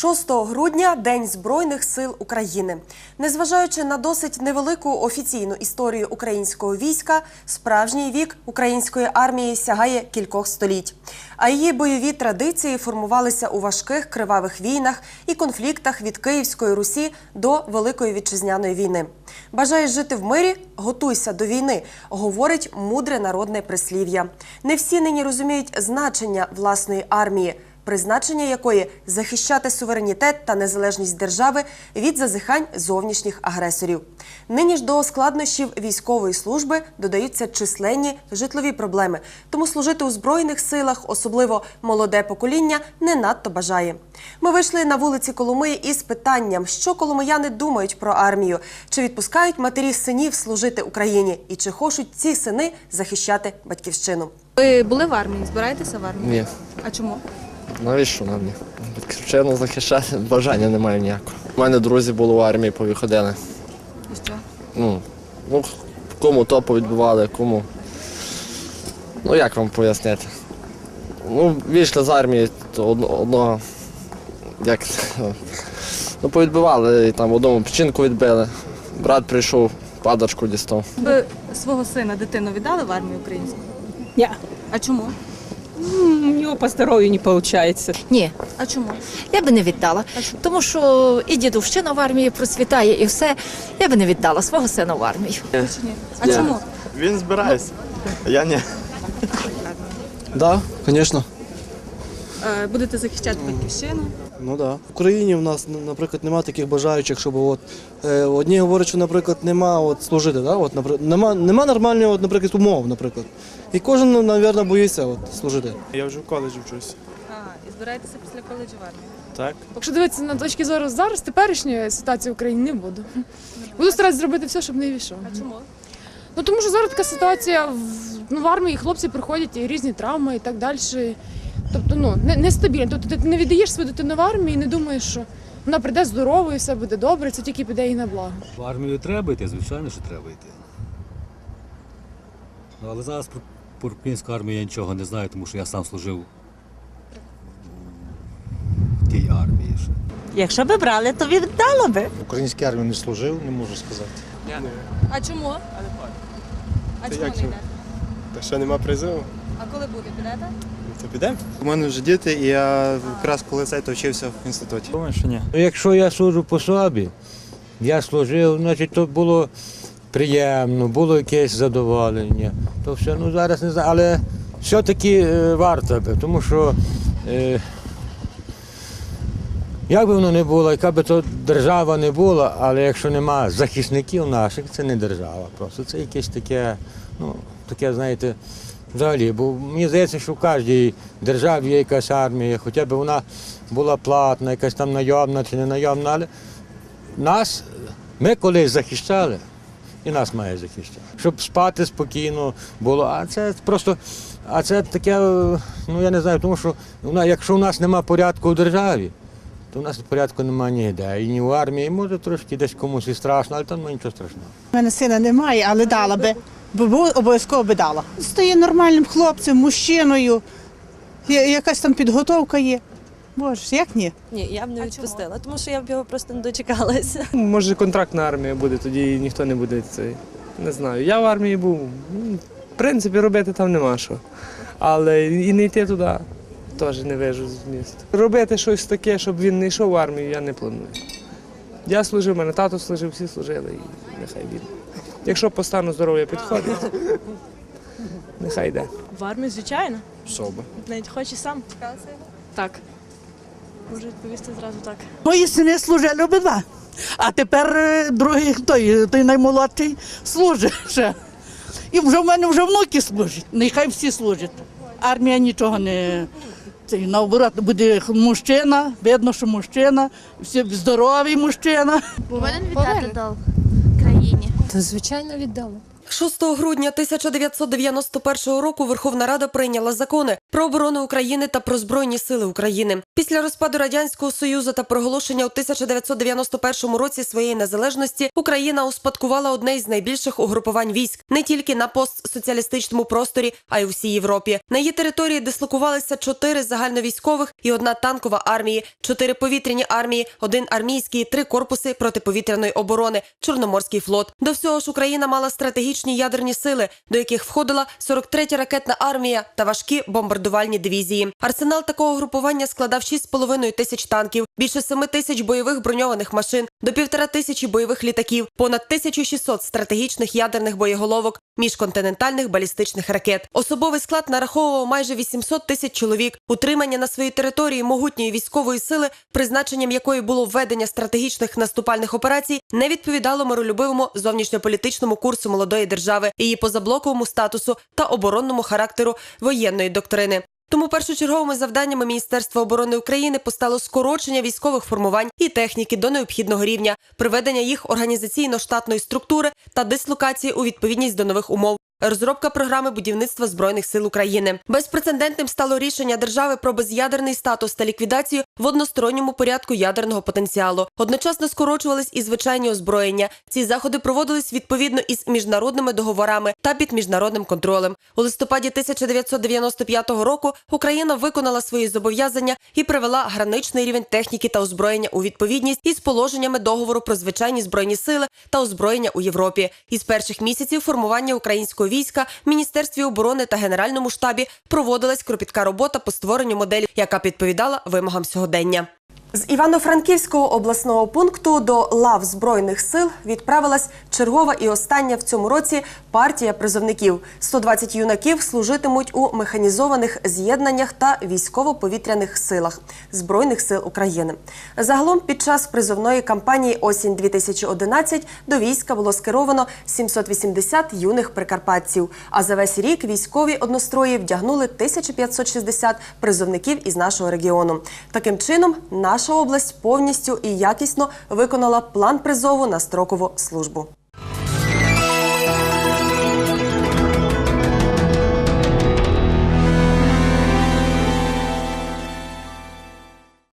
6 грудня День Збройних сил України. Незважаючи на досить невелику офіційну історію українського війська, справжній вік української армії сягає кількох століть. А її бойові традиції формувалися у важких кривавих війнах і конфліктах від Київської Русі до Великої вітчизняної війни. Бажаєш жити в мирі? Готуйся до війни, говорить мудре народне прислів'я. Не всі нині розуміють значення власної армії призначення якої захищати суверенітет та незалежність держави від зазихань зовнішніх агресорів. Нині ж до складнощів військової служби додаються численні житлові проблеми, тому служити у збройних силах, особливо молоде покоління, не надто бажає. Ми вийшли на вулиці Коломиї із питанням, що коломияни думають про армію, чи відпускають матері синів служити Україні, і чи хочуть ці сини захищати батьківщину. Ви були в армії? Збираєтеся в армію? Ні. А чому? Навіщо нам ні? Батьківщину захищати бажання немає ніякого. У мене друзі були в армії, повиходили. І що? Ну, ну, кому то повідбивали, кому. Ну як вам пояснити? Ну, вийшли з армії, то одно- одного. Як. Ну, повідбивали, і там одному печінку відбили. Брат прийшов, падачку дістав. Ви свого сина, дитину віддали в армію українську? Я. А чому? М, У него по здоровью не получается. Ні, А чому? я би не віддала. Тому що і дідовщина в армії процвітає, і все. Я би не віддала свого сина в армію. А чому? Він збирається. Я ні. Да, звісно. Е, Будете захищати батьківщину? Ну да. В Україні в нас, наприклад, немає таких бажаючих, щоб от е, одні говорять, що, наприклад, нема от служити, да? от, наприклад, нема, нема нормальних, от, наприклад, умов, наприклад. І кожен, мабуть, боїться от, служити. Я вже в коледжі вчусь. А, і збираєтеся після коледжу в армію? Так? Якщо дивитися на точки зору зараз, теперішньої ситуації в Україні не буду. Буду старатися зробити все, щоб не війшов. А чому? Ну тому що зараз така ситуація в, ну, в армії хлопці приходять і різні травми і так далі. Тобто, ну не, нестабільно. Тобто ти не віддаєш свою дитину в армію і не думаєш, що вона прийде здоровою, все буде добре, це тільки піде їй на благо. В армію треба йти, звичайно, що треба йти. Ну, але зараз про, про українську армію я нічого не знаю, тому що я сам служив в тій армії. ще. Якщо би брали, то віддала би. В українській армії не служив, не можу сказати. А чому? А чому не чому? йдете? Та ще нема призиву. А коли буде, підете? То підемо? У мене вже діти, і я якраз коли цей то вчився в інституті. Думаю, що ні. Ну, Якщо я служу по собі, я служив, значить то було приємно, було якесь задоволення. То все, ну зараз не знаю, але все-таки е, варто би, тому що е, як би воно не було, яка би то держава не була, але якщо нема захисників наших, це не держава. Просто це якесь таке, ну, таке, знаєте, взагалі. Бо мені здається, що в кожній державі є якась армія, хоча б вона була платна, якась там найомна чи не найомна, але нас, ми колись захищали, і нас має захищати. Щоб спати спокійно було. А це просто, а це таке, ну я не знаю, тому що якщо у нас немає порядку в державі, то у нас порядку немає ніде. І ні в армії, може трошки десь комусь і страшно, але там ну, нічого страшного. У мене сина немає, але дала би. Бо обов'язково би дала. Стає нормальним хлопцем, мужчиною. Якась там підготовка є. Боже, як ні? Ні, я б не відпустила, тому що я б його просто не дочекалася. Може, контрактна армія буде, тоді ніхто не буде цей. Не знаю. Я в армії був. Ну, В принципі, робити там нема що. Але і не йти туди теж не вижу з міста. Робити щось таке, щоб він не йшов в армію, я не планую. Я служив, мене тато служив, всі служили, і нехай він. Якщо по стану здоров'я підходить, нехай йде. В армію, звичайно. Соба. Навіть хоче сам. Так. Можу відповісти зразу так. Мої сини служили обидва. А тепер е, другий, той, той наймолодший, служить ще. І вже в мене вже внуки служать. Нехай всі служать. Армія нічого не. Це наоборот буде мужчина, видно, що мужчина, всі здоровий мужчина. Повинен віддати дал країні. Звичайно віддала. 6 грудня 1991 року Верховна Рада прийняла закони про оборону України та про збройні сили України. Після розпаду радянського союзу та проголошення у 1991 році своєї незалежності Україна успадкувала одне із найбільших угрупувань військ не тільки на постсоціалістичному просторі, а й у всій Європі. На її території дислокувалися чотири загальновійськових і одна танкова армії, чотири повітряні армії, один армійський, три корпуси протиповітряної оборони, Чорноморський флот. До всього ж Україна мала стратегічні ядерні сили, до яких входила 43-я ракетна армія та важкі бомбардувальні дивізії. Арсенал такого групування складав 6,5 тисяч танків, більше 7 тисяч бойових броньованих машин, до півтора тисячі бойових літаків, понад 1600 стратегічних ядерних боєголовок, міжконтинентальних балістичних ракет. Особовий склад нараховував майже 800 тисяч чоловік. Утримання на своїй території могутньої військової сили, призначенням якої було введення стратегічних наступальних операцій, не відповідало миролюбивому зовнішньополітичному курсу молодої держави, її позаблоковому статусу та оборонному характеру воєнної доктрини. Тому першочерговими завданнями Міністерства оборони України постало скорочення військових формувань і техніки до необхідного рівня, приведення їх організаційно-штатної структури та дислокації у відповідність до нових умов. Розробка програми будівництва збройних сил України безпрецедентним стало рішення держави про без'ядерний статус та ліквідацію в односторонньому порядку ядерного потенціалу. Одночасно скорочувались і звичайні озброєння. Ці заходи проводились відповідно із міжнародними договорами та під міжнародним контролем. У листопаді 1995 року Україна виконала свої зобов'язання і привела граничний рівень техніки та озброєння у відповідність із положеннями договору про звичайні збройні сили та озброєння у Європі. Із перших місяців формування війська Міністерстві оборони та Генеральному штабі проводилась кропітка робота по створенню моделі, яка відповідала вимогам сьогодення. З Івано-Франківського обласного пункту до лав збройних сил відправилась чергова і остання в цьому році партія призовників. 120 юнаків служитимуть у механізованих з'єднаннях та військово-повітряних силах збройних сил України. Загалом під час призовної кампанії осінь 2011 до війська було скеровано 780 юних прикарпатців. А за весь рік військові однострої вдягнули 1560 призовників із нашого регіону. Таким чином, наша область повністю і якісно виконала план призову на строкову службу.